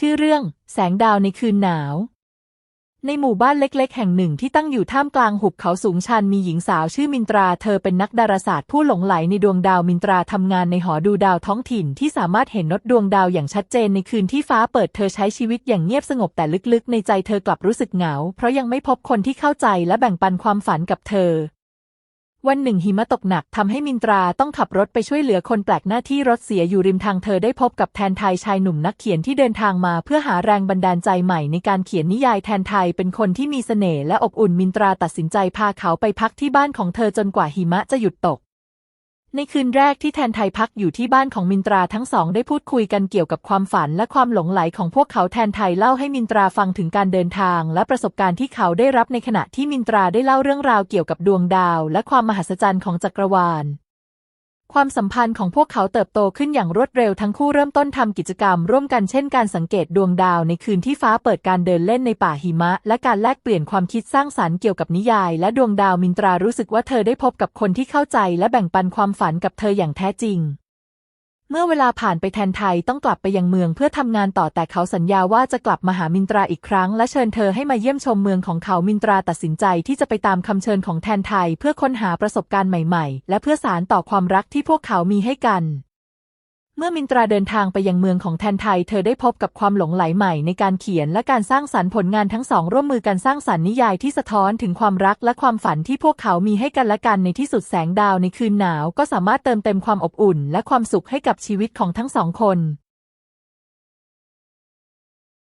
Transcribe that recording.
ชื่อเรื่อง แสงดาวในคืนหนาว ในหมู่บ้านเล็กๆ แห่งหนึ่งที่ตั้งอยู่ท่ามกลางหุบเขาสูงชันมีหญิงสาวชื่อมินตรา เธอเป็นนักดาราศาสตร์ผู้หลงไหลในดวงดาวมินตราทำงานในหอดูดาวท้องถิ่นที่สามารถเห็นนดดวงดาวอย่างชัดเจนในคืนที่ฟ้าเปิดเธอใช้ชีวิตอย่างเงียบสงบแต่ลึกๆ ในใจเธอกลับรู้สึกเหงา เพราะยังไม่พบคนที่เข้าใจและแบ่งปันความฝันกับเธอ วันหนึ่งหิมะตกหนักทำให้มินตราต้องขับรถไปช่วยเหลือคนแปลกหน้าที่รถเสียอยู่ริมทางเธอได้พบกับแทนไทยชายหนุ่มนักเขียนที่เดินทางมาเพื่อหาแรงบันดาลใจใหม่ในการเขียนนิยายแทนไทยเป็นคนที่มีเสน่ห์และอบอุ่นมินตราตัดสินใจพาเขาไปพักที่บ้านของเธอจนกว่าหิมะจะหยุดตก ในคืนแรกที่แทนไทยพักอยู่ที่บ้านของมินตราทั้งสองได้พูดคุยกันเกี่ยวกับความฝันและความหลงไหลของพวกเขาแทนไทยเล่าให้มินตราฟังถึงการเดินทาง และประสบการณ์ที่เขาได้รับในขณะที่มินตราได้เล่าเรื่องราวเกี่ยวกับดวงดาว และความมหัศจรรย์ของจักรวาล ความสัมพันธ์ของพวกเขาเติบโตขึ้นอย่างรวดเร็วทั้งคู่เริ่มต้นทำกิจกรรม ร่วมกันเช่นการสังเกตดวงดาวในคืนที่ฟ้าเปิดการเดินเล่นในป่าหิมะ และการแลกเปลี่ยนความคิดสร้างสรรค์เกี่ยวกับนิยาย และดวงดาวมินตรารู้สึกว่าเธอได้พบกับคนที่เข้าใจ และแบ่งปันความฝันกับเธออย่างแท้จริง เมื่อเวลาผ่านไปแทนไทยต้องกลับไปยังเมืองเพื่อทำงานต่อแต่เขาสัญญาว่าจะกลับมาหามินตราอีกครั้ง และเชิญเธอให้มาเยี่ยมชมเมืองของเขามินตราตัดสินใจที่จะไปตามคำเชิญของแทนไทย เพื่อค้นหาประสบการณ์ใหม่ๆ และเพื่อสารต่อความรักที่พวกเขามีให้กัน เมื่อมินตราเดินทางไปยังเมืองของแทนไทย เธอได้พบกับความหลงไหลใหม่ในการเขียนและการสร้างสรรค์ผลงานทั้งสองร่วมมือกันสร้างสรรค์นิยายที่สะท้อนถึงความรักและความฝันที่พวกเขามีให้กันและกันในที่สุดแสงดาวในคืนหนาว ก็สามารถเติมเต็มความอบอุ่น และความสุขให้กับชีวิตของทั้งสองคน